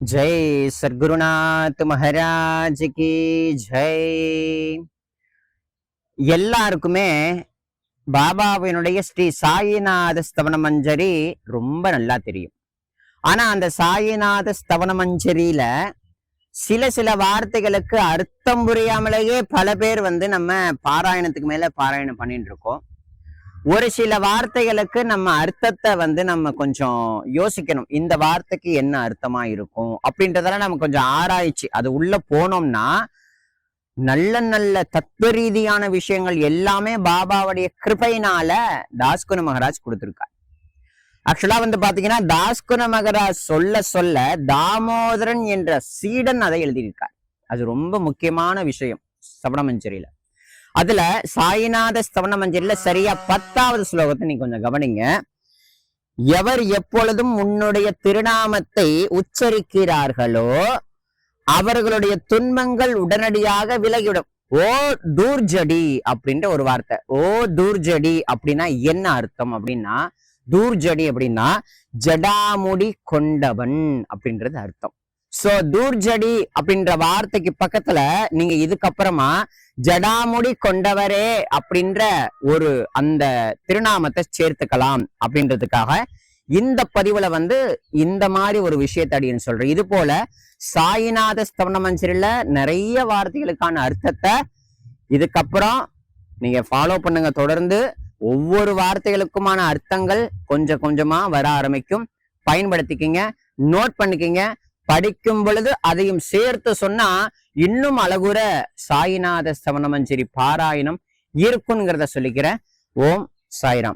ஜெய் சர்க்குருநாத் மகாராஜ் கி ஜெய் எல்லாருக்குமே பாபாவினுடைய ஸ்ரீ சாயிநாத ஸ்தவன மஞ்சரி ரொம்ப நல்லா தெரியும். ஆனா அந்த சாயிநாத ஸ்தவன மஞ்சரியில சில சில வார்த்தைகளுக்கு அர்த்தம் புரியாமலேயே பல பேர் வந்து நம்ம பாராயணத்துக்கு மேல பாராயணம் பண்ணிட்டு இருக்கோம். ஒரு சில வார்த்தைகளுக்கு நம்ம அர்த்தத்தை வந்து நம்ம கொஞ்சம் யோசிக்கணும். இந்த வார்த்தைக்கு என்ன அர்த்தமா இருக்கும்? அப்படின்றதெல்லாம் நம்ம கொஞ்சம் ஆராய்ச்சி அது உள்ள போனோம்னா நல்ல நல்ல தத்துவ ரீதியான விஷயங்கள் எல்லாமே பாபாவுடைய கிருபையினால தாஸ்குன மகராஜ் கொடுத்துருக்கார். ஆக்சுவலா வந்து பாத்தீங்கன்னா தாஸ்குன மகராஜ் சொல்ல சொல்ல தாமோதரன் என்ற சீடன் அதை எழுதியிருக்கார். அது ரொம்ப முக்கியமான விஷயம் சவணமஞ்சரியில அதுல சாயிநாத ஸ்தவன மஞ்சரில சரியா பத்தாவது ஸ்லோகத்தை நீ கொஞ்சம் கவனிங்க. எவர் எப்பொழுதும் உன்னுடைய திருநாமத்தை உச்சரிக்கிறார்களோ அவர்களுடைய துன்பங்கள் உடனடியாக விலகிவிடும். ஓ தூர்ஜடி அப்படின்ற ஒரு வார்த்தை. ஓ தூர்ஜடி அப்படின்னா என்ன அர்த்தம் அப்படின்னா தூர்ஜடி அப்படின்னா ஜடாமுடி கொண்டவன் அப்படின்றது அர்த்தம். சோ தூர்ஜடி அப்படின்ற வார்த்தைக்கு பக்கத்துல நீங்க இதுக்கப்புறமா ஜடாமுடி கொண்டவரே அப்படின்ற ஒரு அந்த திருநாமத்தை சேர்த்துக்கலாம் அப்படின்றதுக்காக இந்த பதிவுல வந்து இந்த மாதிரி ஒரு விஷயத்தடின்னு சொல்றேன். இது போல சாயிநாத ஸ்தவன மஞ்சரில நிறைய வார்த்தைகளுக்கான அர்த்தத்தை இதுக்கப்புறம் நீங்க ஃபாலோ பண்ணுங்க. தொடர்ந்து ஒவ்வொரு வார்த்தைகளுக்குமான அர்த்தங்கள் கொஞ்சம் கொஞ்சமா வர ஆரம்பிக்கும். பயன்படுத்திக்கிங்க நோட் பண்ணிக்கிங்க. படிக்கும் பொழுது அதையும் சேர்த்து சொன்னா இன்னும் அழகுற சாயிநாத சவணமஞ்சரி பாராயணம் இருக்குங்கிறத சொல்லிக்கிறேன். ஓம் சாய்ராம்.